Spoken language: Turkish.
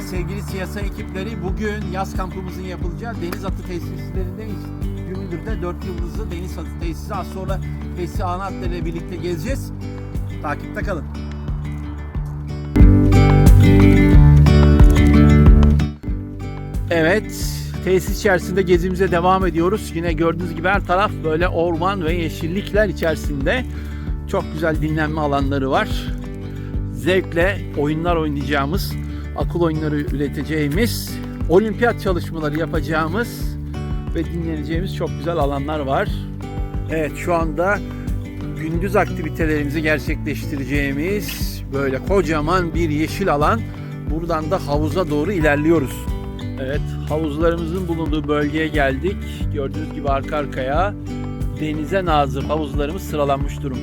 sevgili siyasa ekipleri bugün yaz kampımızın yapılacağı deniz atı tesislerindeyiz. Gümüldür'de 4 yıldızlı deniz atı tesisi. Az sonra Tesisi Anadolu ile birlikte gezeceğiz. Takipte kalın. Evet, tesis içerisinde gezimize devam ediyoruz. Yine gördüğünüz gibi her taraf böyle orman ve yeşillikler içerisinde. Çok güzel dinlenme alanları var. Zevkle oyunlar oynayacağımız, akıl oyunları üreteceğimiz, olimpiyat çalışmaları yapacağımız ve dinleneceğimiz çok güzel alanlar var. Evet şu anda gündüz aktivitelerimizi gerçekleştireceğimiz böyle kocaman bir yeşil alan. Buradan da havuza doğru ilerliyoruz. Evet havuzlarımızın bulunduğu bölgeye geldik. Gördüğünüz gibi arka arkaya denize nazır havuzlarımız sıralanmış durum.